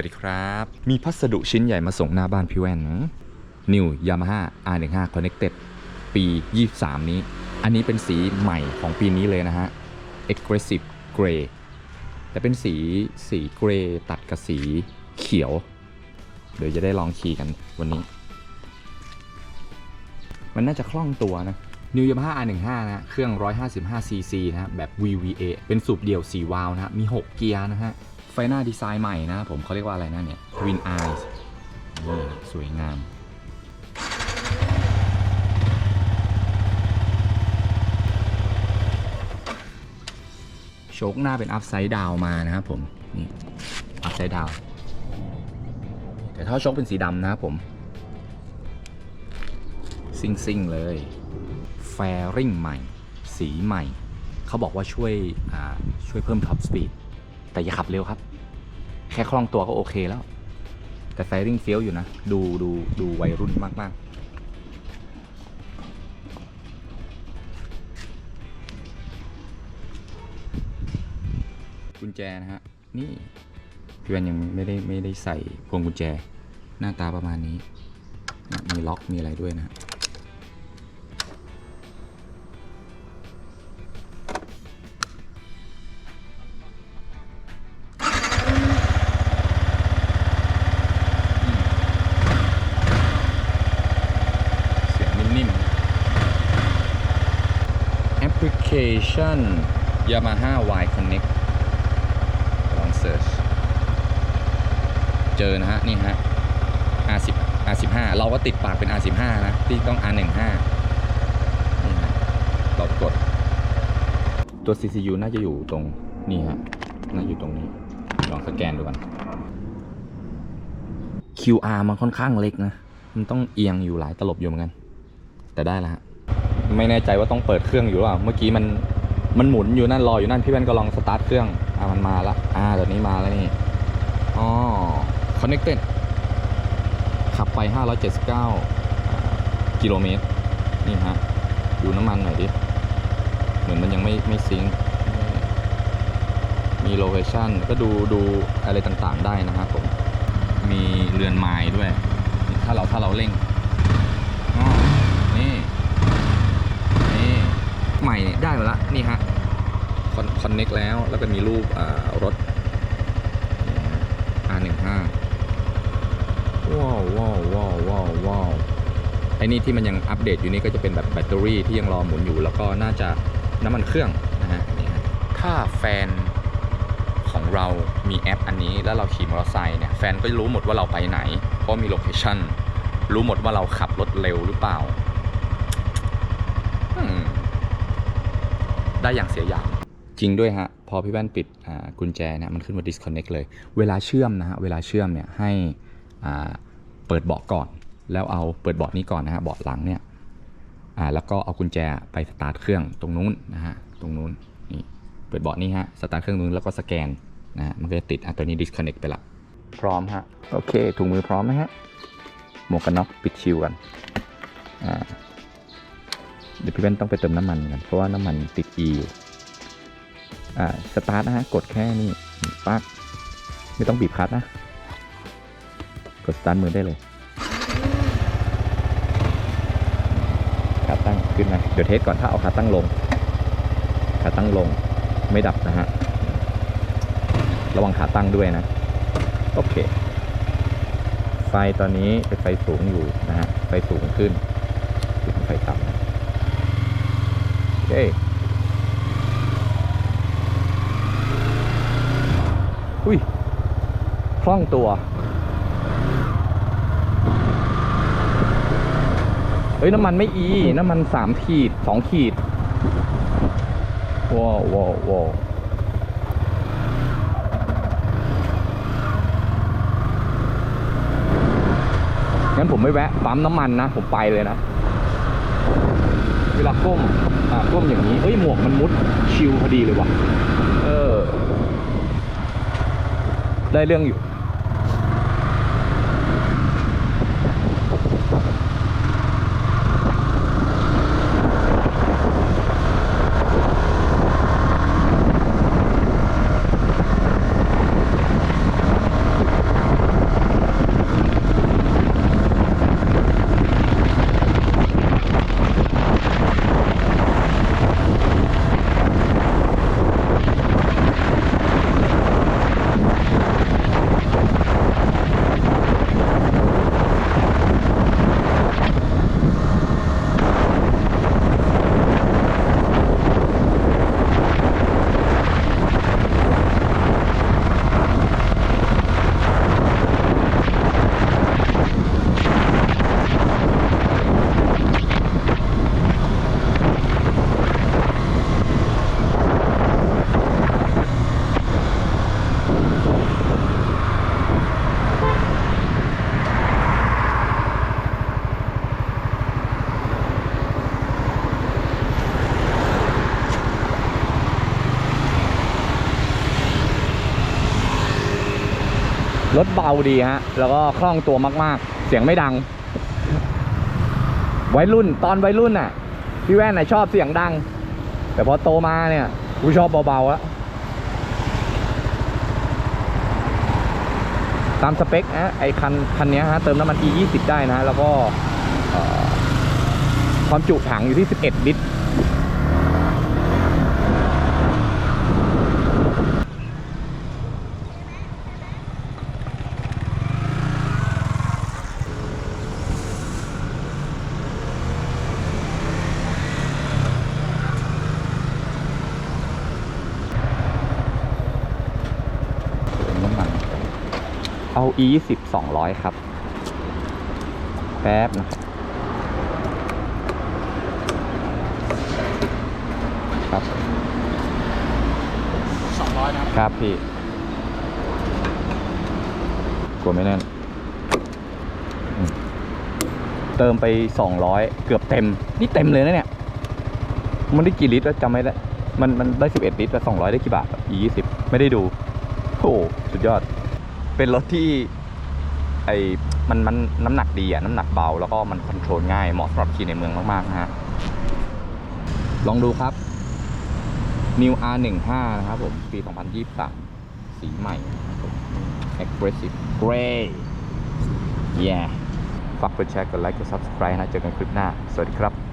วัสดีครับ มีพัสดุชิ้นใหญ่มาส่งหน้าบ้านพี่แว่นนะ New Yamaha R15 Connected ปี 23 นี้ อันนี้เป็นสีใหม่ของปีนี้เลยนะฮะ Aggressive Gray แต่เป็นสีสีเกรย์ตัดกับสีเขียว เดี๋ยวจะได้ลองขี่กันวันนี้ มันน่าจะคล่องตัวนะ New Yamaha R15 นะเครื่อง 155cc นะฮะแบบ VVA เป็นสูบเดี่ยว 4 วาล์วนะฮะมี 6 เกียร์นะฮะ ไฟหน้าดีไซน์ใหม่นะผมเขาเรียกว่าอะไรนะเนี่ย Twin Eyes นี่สวยงามโชคหน้าเป็นอัพไซด์ดาวมานะครับผม นี่อัพไซด์ดาวแต่ถ้าโชคเป็นสีดำนะครับผม ซิ่งซิ่งเลย แฟริ่งใหม่ สีใหม่ เขาบอกว่าช่วยช่วยเพิ่มท็อปสปีด แต่อย่าขับเร็วครับ แค่คล่องตัวก็โอเคแล้ว แต่แฟริงเฟี้ยวอยู่นะ ดูดูดูวัยรุ่นมากๆกุญแจนะฮะ นี่พี่แวนยังไม่ได้ไม่ได้ใส่พวงกุญแจ หน้าตาประมาณนี้ มีล็อกมีอะไรด้วยนะ แอปพลิเคชัน Yamaha Y Connect ลองเสิร์ชเจอนะฮะ นี่ฮะ R10 R15 เราก็ติดปากเป็น R15 นะ ที่ต้อง R15 นี่ฮะเรากด ตัว CCU น่าจะอยู่ตรงนี่ฮะ น่าอยู่ตรงนี้ ลองสแกนดูกัน QR มันค่อนข้างเล็กนะ มันต้องเอียงอยู่หลายตลบอยู่เหมือนกัน แต่ได้แล้วฮะ ไม่แน่ใจว่าต้องเปิดเครื่องอยู่หรือเปล่า เมื่อกี้มันมันหมุนอยู่นั่นรออยู่นั่นพี่แว่นก็ลองสตาร์ทเครื่อง อ่ามันมาละ อ่าตอนนี้มาแล้วนี่ อ๋อ connected ขับไป 579 กิโลเมตร นี่ฮะ ดูน้ำมันหน่อยดิ เหมือนมันยังไม่ไม่ซิงมีโลเคชันก็ดูดูอะไรต่างๆได้นะครับผม มีเรือนไม้ด้วย ถ้าเราถ้าเราเร่งอ๋อนี่ นี่ ใหม่ได้มาละ นี่ฮะ ค อนคอนเน็กแล้ว แล้วก็มีรูปรถ R15 ว้าวว้าวว้าวว้าวว้าวไอ้นี่ที่มันยังอัปเดตอยู่นี่ก็จะเป็นแบบแบตเตอรี่ที่ยังรอหมุนอยู่ แล้วก็น่าจะน้ำมันเครื่องนะฮะนี่ฮะถ้าแฟนของเรามีแอปอันนี้แล้วเราขี่มอเตอร์ไซค์เนี่ยแฟนก็รู้หมดว่าเราไปไหน เพราะมีโลเคชั่นรู้หมดว่าเราขับรถเร็วหรือเปล่า ได้อย่างเสียอย่าง จริงด้วยฮะ พอพี่แว่นปิดกุญแจเนี่ยมันขึ้นมา disconnect เลย เวลาเชื่อมนะฮะ เวลาเชื่อมเนี่ยให้เปิดเบาะก่อน แล้วเอาเปิดเบาะนี้ก่อนนะฮะ เบาะหลังเนี่ยแล้วก็เอากุญแจไปสตาร์ทเครื่องตรงนู้นนะฮะ ตรงนู้นนี่เปิดเบาะนี้ฮะ สตาร์ทเครื่องนู้นแล้วก็สแกนนะฮะ มันก็จะติดอะตัวนี้ disconnect ไปละ พร้อมฮะ โอเค ถุงมือพร้อมไหมฮะ หมวกกันน็อกปิดชิวกันอ่าเดี๋ยวพี่แว่นต้องไปเติมน้ำมันกัน เพราะว่าน้ำมันติด E อยู่ อ่าสตาร์ทนะฮะ กดแค่นี้ปั๊กไม่ต้องบีบคลัตช์นะ กดสตาร์ทมือได้เลยขาตั้งขึ้นนะ เดี๋ยวเทสก่อนถ้าเอาขาตั้งลง ขาตั้งลงไม่ดับนะฮะ ระวังขาตั้งด้วยนะ โอเค ไฟตอนนี้เป็นไฟสูงอยู่นะฮะ ไฟสูงขึ้นขึ้นไฟต่ำนะโอเค อุ้ยคล่องตัว เฮ้ย น้ำมันไม่อี น้ำมันสามขีดสองขีดว้าวว้าวว้าวงั้นผมไม่แวะปั๊มน้ำมันนะ ผมไปเลยนะ เวลาก้ม อ่าก้มอย่างนี้ เอ้ย หมวกมันมุดชิวพอดีเลยว่ะ เออ ได้เรื่องอยู่ รถเบาดีฮะ แล้วก็คล่องตัวมาก ๆ เสียงไม่ดัง วัยรุ่นตอนวัยรุ่นน่ะ พี่แว่นน่ะชอบเสียงดัง แต่พอโตมาเนี่ยกูชอบเบาๆแล้วตามสเปคนะไอคันคันนี้ฮะเติมน้ำมัน E 20ได้นะ แล้วก็ความจุถังอยู่ที่ 11 ลิตร เติมน้ำมัน เอา e 2 0 200 ครับ แป๊บนะครับครับสองร้อยนะครับ ครับพี่ กลัวไม่แน่นอืมเติมไป 200 เกือบเต็ม นี่เต็มเลยนะเนี่ย มันได้กี่ลิตรแล้วจำไม่ได้ มันมันได้ 11 ลิตรแล้ว200 ได้กี่บาทอี20ไม่ได้ดู โอ้โหสุดยอด เป็นรถที่ไอ้มันมันน้ำหนักดีอะน้ำหนักเบา แล้วก็มันคอนโทรลง่ายเหมาะสำหรับขี่ในเมืองมากๆนะฮะลองดูครับ New R15 นะครับผม ปี 2023 สีใหม่ Aggressive Gray yeah ฝากกดแชร์กดไลค์กด Subscribe นะ เจอกันคลิปหน้า สวัสดีครับ